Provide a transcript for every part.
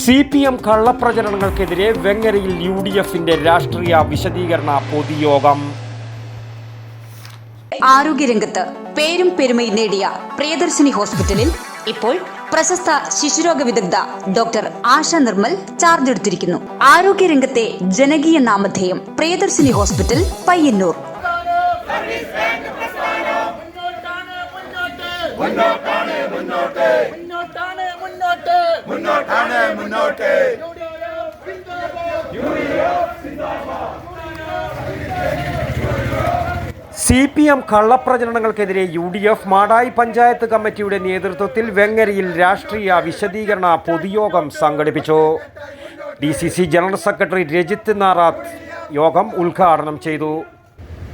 C P M കള്ളപ്രചരണങ്ങൾക്കെതിരെ വെങ്ങരയിൽ U D എഫിന്റെ രാഷ്ട്രീയ വിശദീകരണ പൊതുയോഗം. ആരോഗ്യരംഗത്ത് പേരും പെരുമയും നേടിയ പ്രിയദർശിനി ഹോസ്പിറ്റലിൽ ഇപ്പോൾ പ്രശസ്ത ശിശുരോഗ വിദഗ്ധ ഡോക്ടർ ആശ നിർമ്മൽ ചാർജ് എടുത്തിരിക്കുന്നു. ആരോഗ്യരംഗത്തെ ജനകീയ നാമധേയം Priyadarshini hospital Payyannur. C P M കള്ളപ്രചരണങ്ങൾക്കെതിരെ U D F Madayi panchayat കമ്മിറ്റിയുടെ നേതൃത്വത്തിൽ വെങ്ങരയിൽ രാഷ്ട്രീയ വിശദീകരണ പൊതുയോഗം സംഘടിപ്പിച്ചു. D C C general secretary Rajith Narath യോഗം ഉദ്ഘാടനം ചെയ്തു.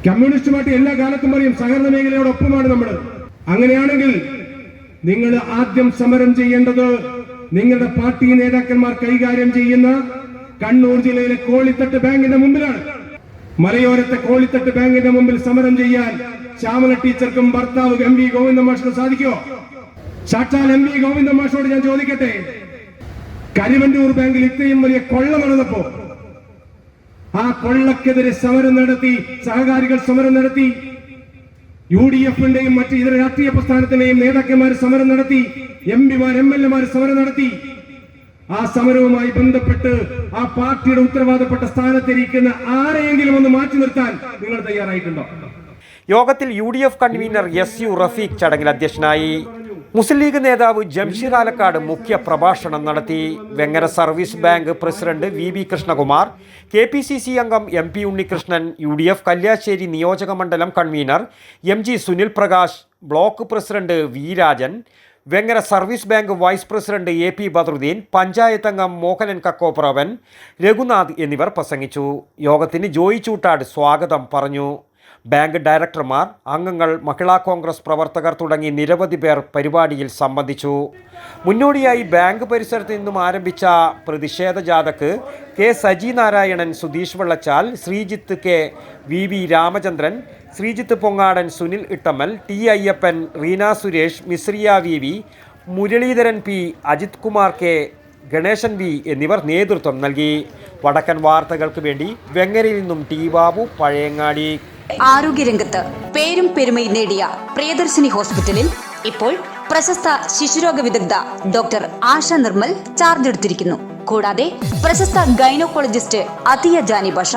കമ്മ്യൂണിസ്റ്റ് പാർട്ടി എല്ലാ കാലത്തും പറയും സഹകരണ മേഖലയോടൊപ്പമാണ് നമ്മൾ അങ്ങനെയാണെങ്കിൽ നിങ്ങൾ ആദ്യം സമരം ചെയ്യേണ്ടത് നിങ്ങളുടെ പാർട്ടി നേതാക്കന്മാർ കൈകാര്യം ചെയ്യുന്ന കണ്ണൂർ ജില്ലയിലെ കോളിത്തട്ട് ബാങ്കിന്റെ മുമ്പിലാണ്. മലയോരത്തെ കോളിത്തട്ട് ബാങ്കിന്റെ മുമ്പിൽ സമരം ചെയ്യാൻ ശ്യാമല ടീച്ചർക്കും ഭർത്താവ് എം വി ഗോവിന്ദ മാഷിനും സാധിക്കുമോ? സാക്ഷാൽ എം വി ഗോവിന്ദ മാഷോട് ഞാൻ ചോദിക്കട്ടെ? കരിവണ്ടൂർ ബാങ്കിൽ ഇത്രയും വലിയ കൊള്ള നടന്നപ്പോ ആ കൊള്ളക്കെതിരെ സമരം നടത്തി സഹകാരികൾ സമരം നടത്തി യു ഡി എഫിന്റെയും മറ്റ് ഇതര രാഷ്ട്രീയ പ്രസ്ഥാനത്തിന്റെയും നേതാക്കന്മാർ സമരം നടത്തി എം പിമാർ എം എൽ എമാർ സമരം നടത്തി. ആ സമരവുമായി ബന്ധപ്പെട്ട് ആ പാർട്ടിയുടെ ഉത്തരവാദപ്പെട്ട സ്ഥാനത്തിരിക്കുന്ന ആരെയെങ്കിലും ഒന്ന് മാറ്റി നിർത്താൻ നിങ്ങൾ തയ്യാറായിട്ടുണ്ടോ? യോഗത്തിൽ U D F convener S U Rafeeq ചടങ്ങിൽ അധ്യക്ഷനായി മുസ്ലിം ലീഗ് നേതാവ് ജംഷീർ ആലക്കാട് മുഖ്യ പ്രഭാഷണം നടത്തി. Vengara service bank president V B Krishnakumar K P C C അംഗം M P Unnikrishnan U D F Kalliasseri നിയോജക മണ്ഡലം convener M G Sunil Prakash block president V Rajan Vengara service bank vice president A P Badaruddin panchayat അംഗം മോഹനൻ കക്കോപ്രവൻ രഘുനാഥ് എന്നിവർ പ്രസംഗിച്ചു. യോഗത്തിന് ജോയി ചൂട്ടാട് സ്വാഗതം പറഞ്ഞു. Bank ഡയറക്ടർമാർ അംഗങ്ങൾ മഹിളാ കോൺഗ്രസ് പ്രവർത്തകർ തുടങ്ങി നിരവധി പേർ പരിപാടിയിൽ സംബന്ധിച്ചു. മുന്നോടിയായി ബാങ്ക് പരിസരത്ത് നിന്നും ആരംഭിച്ച പ്രതിഷേധ ജാഥക്ക് K Saji Narayanan Sudheesh Vellachal Sreejith K V V Ramachandran Sreejith Pongadan Sunil Ittammal T Ayyappan Reena Suresh Mishriya V V Muraleedharan P Ajith Kumar K Ganesan V എന്നിവർ നേതൃത്വം നൽകി. വടക്കൻ വാർത്തകൾക്ക് വേണ്ടി വെങ്ങരയിൽ നിന്നും ടി ബാബു പഴയങ്ങാടി. ആരോഗ്യരംഗത്ത് പേരും പെരുമയും നേടിയ പ്രിയദർശിനി ഹോസ്പിറ്റലിൽ ഇപ്പോൾ പ്രശസ്ത ശിശുരോഗ വിദഗ്ധ ഡോക്ടർ ആശ നിർമ്മൽ ചാർജ് എടുത്തിരിക്കുന്നു. കൂടാതെ പ്രശസ്ത ഗൈനോക്കോളജിസ്റ്റ് അതിയ ജാനി ബഷ